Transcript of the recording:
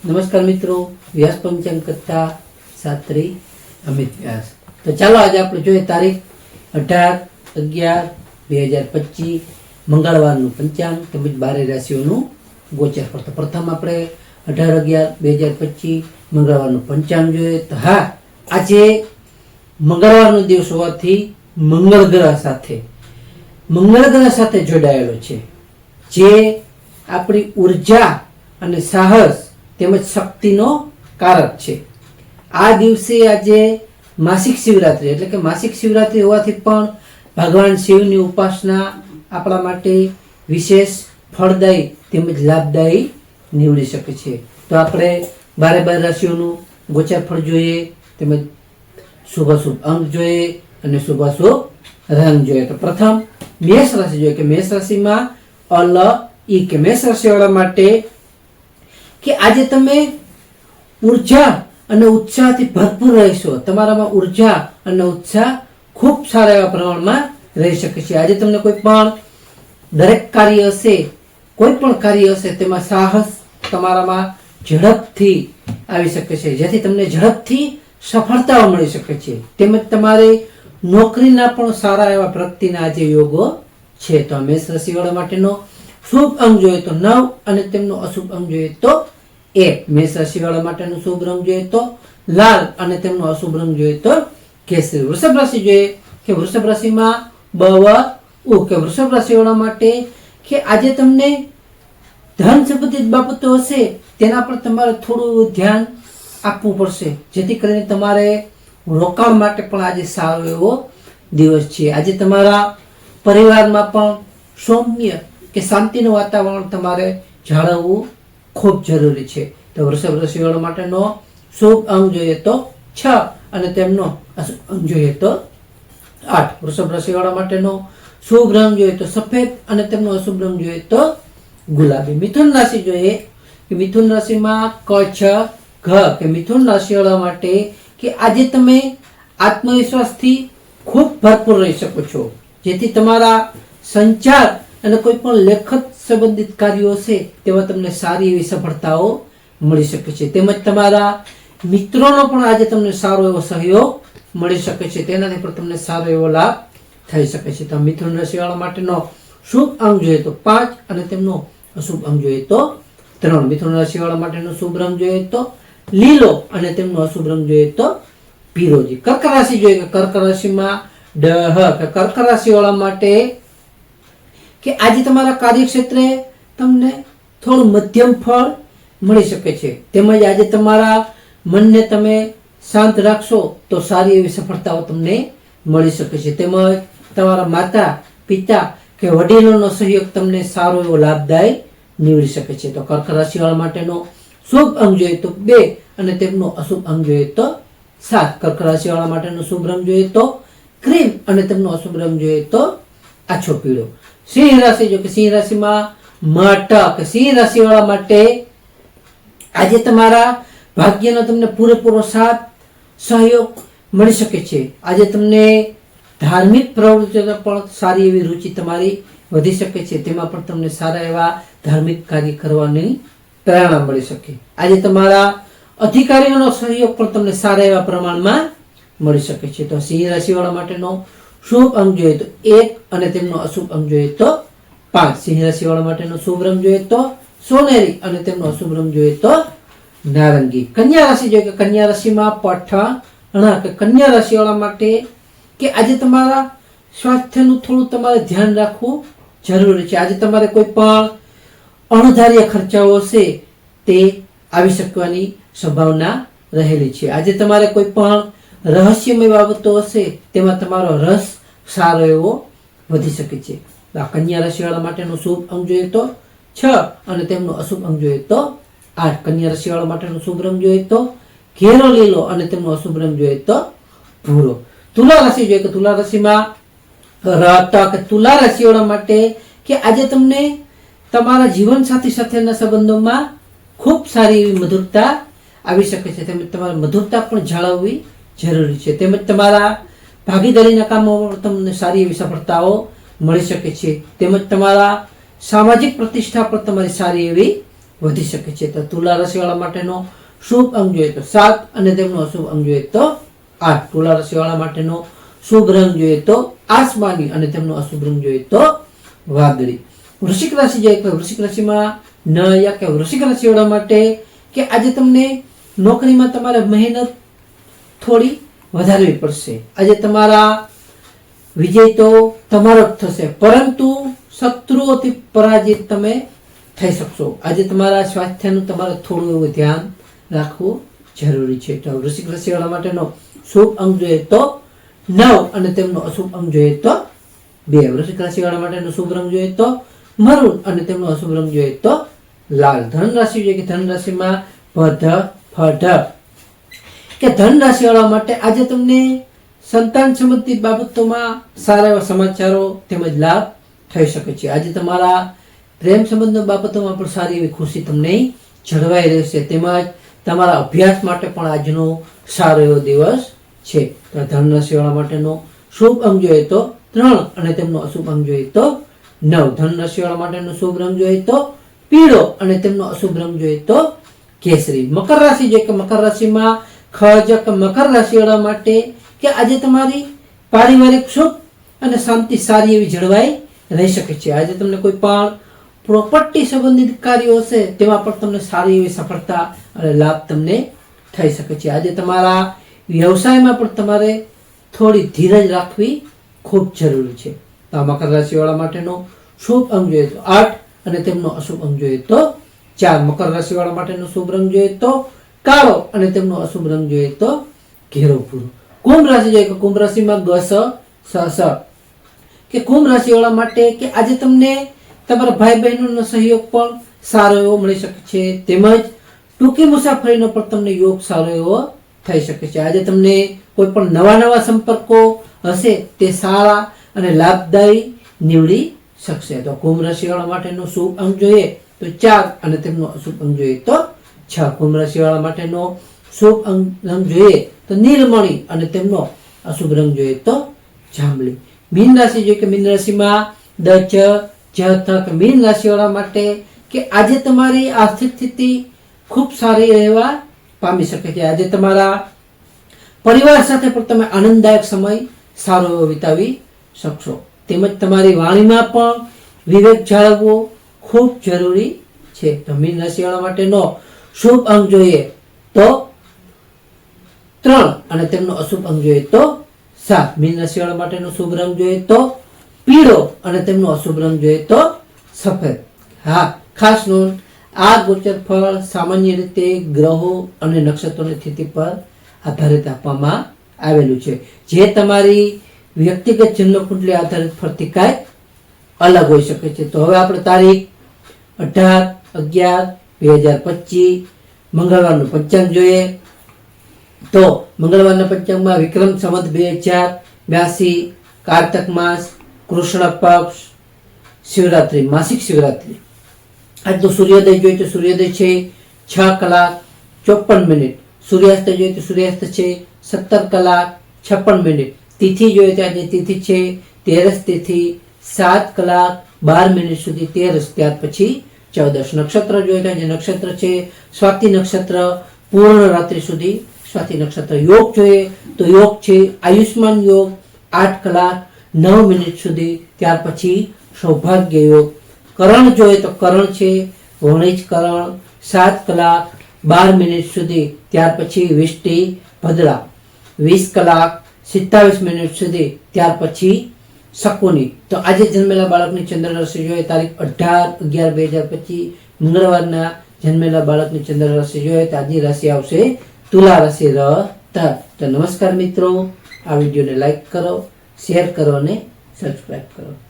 નમસ્કાર મિત્રો, વ્યાસ પંચાંગ કરતા સાત્રી અમિત વ્યાસ. તો ચાલો આજે આપણે જોઈએ તારીખ અઢાર અગિયાર બે હજાર પચીસ, મંગળવારનું પંચાંગ તેમજ બારે રાશિઓનું ગોચર પર તો પ્રથમ આપણે અઢાર અગિયાર બે હજાર પચીસ, મંગળવારનું પંચાંગ જોઈએ. તો હા, આજે મંગળવારનો દિવસ હોવાથી મંગળ ગ્રહ સાથે, મંગળ ગ્રહ સાથે જોડાયેલો છે. જે આપણી ઊર્જા અને સાહસ તેમજ શક્તિનો કારક છે. આ દિવસે આજે માસિક શિવરાત્રી, એટલે કે માસિક શિવરાત્રિ હોવાથી પણ ભગવાન શિવની ઉપાસના આપણા માટે વિશેષ ફળદાયી તેમજ લાભદાયી નીવડી શકે છે. તો આપણે બારે બાર રાશિઓનું ગોચર ફળ જોઈએ, તેમજ શુભાશુભ અંક જોઈએ અને શુભાશુભ રંગ જોઈએ. તો પ્રથમ મેષ રાશિ જોઈએ, કે મેષ રાશિમાં અલ ઈ કે મેષ રાશિવાળા માટે કે આજે તમે ઊર્જા અને ઉત્સાહથી ભરપૂર રહેશો. તમારામાં ઊર્જા અને ઉત્સાહ ખૂબ સારા એવા પ્રમાણમાં રહી શકે છે. આજે તમને કોઈ પણ દરેક કાર્ય હશે, કોઈ પણ કાર્ય હશે, તેમાં સાહસ તમારામાં ઝડપથી આવી શકે છે. જેથી તમને ઝડપથી સફળતાઓ મળી શકે છે. તેમજ તમારે નોકરીના પણ સારા એવા પ્રગતિના આજે યોગો છે. તો મેષ રાશિવાળા માટેનો શુભ અંગ જોઈએ તો નવ અને તેમનો અશુભ અંગ જોઈએ તો એક. મેષ રાશિવાળા માટેનો શુભ રંગ જોઈએ તો લાલ અને તેમનો અશુભ રંગ જોઈએ તો કેસરી. વૃષભ રાશિ જોઈએ કે વૃષભ રાશિમાં બવ ઉ. કે વૃષભ રાશિવાળા માટે કે આજે તમને ધન સંબંધિત બાબતો હશે, તેના પર તમારે થોડું ધ્યાન આપવું પડશે. જેથી કરીને તમારે રોકાણ માટે પણ આજે સારો એવો દિવસ છે. આજે તમારા પરિવારમાં પણ સૌમ્ય કે શાંતિનું વાતાવરણ તમારે જાળવવું ખૂબ જરૂરી છે. તો વૃષભ રાશિવાળા માટેનો શુભ અંગ જોઈએ તો છ અને તેમનો અંગ જોઈએ તો આઠ. વૃષભ રસીવાળા માટેનો શુભ રંગ જોઈએ તો સફેદ અને તેમનો અશુભ રંગ જોઈએ તો ગુલાબી. મિથુન રાશિ જોઈએ કે મિથુન રાશિમાં કચ્છ ઘ. કે મિથુન રાશિવાળા માટે કે આજે તમે આત્મવિશ્વાસથી ખૂબ ભરપૂર રહી શકો છો. જેથી તમારા સંચાર અને કોઈ પણ લેખક સંબંધિત કાર્યો છે તેમાં તમને સારી એવી સફળતાઓ મળી શકે છે. તેમજ તમારા મિત્રોનો પણ આજે તમને સારો એવો સહયોગ મળી શકે છે. તેનાથી પણ તમને સારો એવો લાભ થઈ શકે છે. તો મિથુન રાશિવાળા માટેનો શુભ અંગ જોઈએ તો પાંચ અને તેમનો અશુભ અંગ જોઈએ તો ત્રણ. મિથુન રાશિવાળા માટેનો શુભ રંગ જોઈએ તો લીલો અને તેમનો અશુભ રંગ જોઈએ તો પીરોજી. કર્ક રાશિ જોઈએ કે કર્ક રાશિમાં ડહ કે કર્ક રાશિવાળા માટે કે આજે તમારા કાર્યક્ષેત્રે તમને થોડું મધ્યમ ફળ મળી શકે છે. તેમજ આજે તમારા મનને તમે શાંત રાખશો તો સારી એવી સફળતાઓ તમને મળી શકે છે. તેમજ તમારા માતા, પિતા કે વડીલોનો સહયોગ તમને સારો એવો લાભદાયી નીવડી શકે છે. તો કર્ક રાશિવાળા માટેનો શુભ અંગ જોઈએ તો બે અને તેમનો અશુભ અંગ જોઈએ તો સાત. કર્ક રાશિવાળા માટેનો શુભ રંગ જોઈએ તો ક્રીમ અને તેમનો અશુભ રંગ જોઈએ તો આછો પીળો. સિંહ રાશિ, જો કે સિંહ રાશિમાં મટક. સિંહ રાશિવાળા માટે આજે તમારા ભાગ્યનો તમને પૂરેપૂરો સાથ, સહયોગ મળી શકે છે. આજે તમને ધાર્મિક પ્રવૃત્તિઓ પણ સારી એવી રુચિ તમારી વધી શકે છે. તેમાં પણ તમને સારા એવા ધાર્મિક કાર્ય કરવાની પ્રેરણા મળી શકે. આજે તમારા અધિકારીઓનો સહયોગ પણ તમને સારા એવા પ્રમાણમાં મળી શકે છે. તો સિંહ રાશિવાળા માટેનો શુભ અંગ જોઈએ તો એક અને તેમનો અશુભ અંગ જોઈએ તો પાંચ. સિંહ રાશિવાળા માટેનો શુભ રંગ જોઈએ તો સોનેરી અને તેમનો અશુભ રંગ જોઈએ તો નારંગી. કન્યા રાશિ જોઈએ કે કન્યા રાશિમાં પઠાણા કે કન્યા રાશિવાળા માટે કે આજે તમારા સ્વાસ્થ્યનું થોડું તમારે ધ્યાન રાખવું જરૂરી છે. આજે તમારે કોઈ પણ અણધાર્ય ખર્ચાઓ હશે તે આવી શકવાની સંભાવના રહેલી છે. આજે તમારે કોઈ પણ રહસ્યમય બાબતો હશે, તેમાં તમારો રસ સારો એવો વધી શકે છે. આ કન્યા રાશિવાળા માટેનું શુભ અંગ જોઈએ તો છ અને તેમનો અશુભ અંગ જોઈએ તો આઠ. કન્યા રાશિવાળા માટેનું શુભ રંગ જોઈએ તો ઘેરો લીલો અને તેમનો અશુભ રંગ જોઈએ તો ભૂરો. તુલા રાશિ જોઈએ કે તુલા રાશિમાં રહેતા કે તુલા રાશિવાળા માટે કે આજે તમને તમારા જીવન સાથી સાથેના સંબંધોમાં ખૂબ સારી એવી મધુરતા આવી શકે છે. તેમજ તમારે મધુરતા પણ જાળવવી જરૂરી છે. તેમજ તમારા ભાગીદારીના કામોમાં તમને સારી એવી સફળતાઓ મળી શકે છે. તેમજ તમારા સામાજિક પ્રતિષ્ઠા પર તમારી સારી એવી વધી શકે છે. તો તુલા રાશિવાળા માટેનો શુભ અંગ જોઈએ તો સાત અને તેમનો અશુભ અંગ જોઈએ તો આઠ. તુલા રાશિવાળા માટેનો શુભ રંગ જોઈએ તો આસમાની અને તેમનો અશુભ રંગ જોઈએ તો વાદળી. વૃશ્ચિક રાશિ જોઈએ તો વૃશ્ચિક રાશિમાં ન યા કે વૃશ્ચિક રાશિવાળા માટે કે આજે તમને નોકરીમાં તમારે મહેનત થોડી વધારવી પડશે. આજે તમારા વિજય તો તમારો જ થશે, પરંતુ શત્રુઓથી પરાજિત તમે થઈ શકશો. આજે તમારા સ્વાસ્થ્યનું તમારે થોડું એવું ધ્યાન રાખવું જરૂરી છે. તો વૃશ્ચિક રાશિવાળા માટેનો શુભ અંગ જોઈએ તો નવ અને તેમનો અશુભ અંગ જોઈએ તો બે. વૃશ્ચિક રાશિવાળા માટેનો શુભ રંગ જોઈએ તો મરૂન અને તેમનો અશુભ રંગ જોઈએ તો લાલ. ધન રાશિ જોઈએ કે ધન રાશિમાં ભધ ફઢ કે ધન રાશિવાળા માટે આજે તમને સંતાન સંબંધિત બાબતોમાં સારા એવા સમાચારો તેમજ લાભ થઈ શકે છે. આજે તમારા પ્રેમ સંબંધ બાબતોમાં પણ સારી એવી ખુશી તમને જળવાઈ રહેશે. તેમજ તમારા અભ્યાસ માટે પણ આજનો સારો એવો દિવસ છે. તો ધન રાશિવાળા માટેનો શુભ અંગ જોઈએ તો ત્રણ અને તેમનો અશુભ અંગ જોઈએ તો નવ. ધન રાશિવાળા માટેનો શુભ રંગ જોઈએ તો પીળો અને તેમનો અશુભ રંગ જોઈએ તો કેસરી. મકર રાશિ જોઈએ કે મકર રાશિમાં ખજ કે મકર રાશિવાળા માટે કે આજે તમારી પારિવારિક સુખ અને શાંતિ સારી એવી જળવાઈ રહી શકે છે. આજે તમને કોઈ પણ પ્રોપર્ટી સંબંધિત કાર્યો હશે, તેમાં પણ તમને સારી એવી સફળતા અને લાભ તમને થઈ શકે છે. આજે તમારા વ્યવસાયમાં પણ તમારે થોડી ધીરજ રાખવી ખૂબ જરૂરી છે. તો આ મકર રાશિવાળા માટેનો શુભ અંગ જોઈએ તો આઠ અને તેમનો અશુભ અંગ જોઈએ તો ચાર. મકર રાશિવાળા માટેનો શુભ રંગ જોઈએ તો કાળો અને તેમનો અશુભ રંગ જોઈએ તો ઘેરો પૂરો. કુંભ રાશિ જોઈએ કુંભ રાશિમાં ગસ, સ સ. સ કે કુંભ રાશિવાળા માટે કે આજે તમને તમારા ભાઈ બહેનોનો સહયોગ પણ સારો એવો મળી શકે છે. તેમજ ટૂંકી મુસાફરીનો પણ તમને યોગ સારો એવો થઈ શકે છે. આજે તમને કોઈ પણ નવા નવા સંપર્કો હશે તે સારા અને લાભદાયી નીવડી શકશે. તો કુંભ રાશિવાળા માટેનો શુભ અંક જોઈએ તો ચાર અને તેમનો અશુભ અંક જોઈએ તો છ કુંભ રાશિવાળા માટેનો શુભ રંગ જોઈએ તો નીલમણી અને તેમનો અશુભ રંગ જોઈએ તો જાંબલી. મીન રાશિ જોઈએ કે મીન રાશિમાં દ, ચ, જ, થ, કે મીન રાશિવાળા માટે કે આજે તમારી આર્થિક સ્થિતિ ખૂબ સારી રહેવા પામી શકે છે. આજે તમારા પરિવાર સાથે પણ તમે આનંદદાયક સમય સારો એવો વિતાવી શકશો. તેમજ તમારી વાણીમાં પણ વિવેક જાળવવો ખૂબ જરૂરી છે. તો મીન રાશિવાળા માટેનો શુભ અંક જોઈએ તો ત્રણ અને તેમનો અશુભ અંક જોઈએ તો સાત. મીન રાશિવાળા માટેનો શુભ રંગ જોઈએ તો પીળો અને તેમનો અશુભ રંગ જોઈએ તો સફેદ. હા, ખાસ નોંધ, આ ગોચર ફળ સામાન્ય રીતે ગ્રહો અને નક્ષત્રોની સ્થિતિ પર આધારિત આપવામાં આવેલું છે. જે તમારી વ્યક્તિગત જન્મકુંડલી આધારિત ફરતી કાંઈ અલગ હોઈ શકે છે. તો હવે આપણે તારીખ અઢાર, અગિયાર બે હજાર પચીસ, મંગળવારનું પંચાંગ જોઈએ. તો મંગળવારના પંચાંગમાં વિક્રમ સંવત બે હજાર બ્યાસી, કારતક માસ, કૃષ્ણ પક્ષ, શિવરાત્રી, માસિક શિવરાત્રી. આજનો સૂર્યોદય જોઈએ તો સૂર્યોદય છે છ કલાક ચોપન મિનિટ. સૂર્યાસ્ત જોઈએ તો સૂર્યાસ્ત છે સત્તર કલાક છપ્પન મિનિટ. તિથિ જોઈએ તો આજે તિથિ છે તેરસ તિથિ, સાત કલાક બાર મિનિટ સુધી તેરસ. ત્યાર પછી ચૌદશ નક્ષત્ર જોઈએ રહ્યા જે નક્ષત્ર છે, સ્વાતિ નક્ષત્ર, પૂર્ણ રાત્રિ સુધી સ્વાતિ નક્ષત્ર યોગ જોઈએ. તો યોગ છે આયુષ્માન યોગ, આઠ કલાક, નવ મિનિટ સુધી, ત્યાર પછી સૌભાગ્ય યોગ. કરણ જોઈએ તો કરણ છે, વણિજ કરણ, સાત કલાક, બાર મિનિટ સુધી, ત્યાર પછી વિષ્ટિ, ભદ્રા. વીસ કલાક, સિત્તાવીસ મિનિટ સુધી, ત્યાર પછી શકુની. તો આજે જન્મેલા બાળકની ચંદ્ર રાશિ જોઈએ, તારીખ અઢાર અગિયાર બે હજાર પચીસ, મંગળવારના જન્મેલા બાળકની ચંદ્ર રાશિ જોઈએ, તો આજની રાશિ આવશે તુલા રાશિ ર ત. તો નમસ્કાર મિત્રો, આ વિડીયોને લાઈક કરો, શેર કરો અને સબસ્ક્રાઈબ કરો.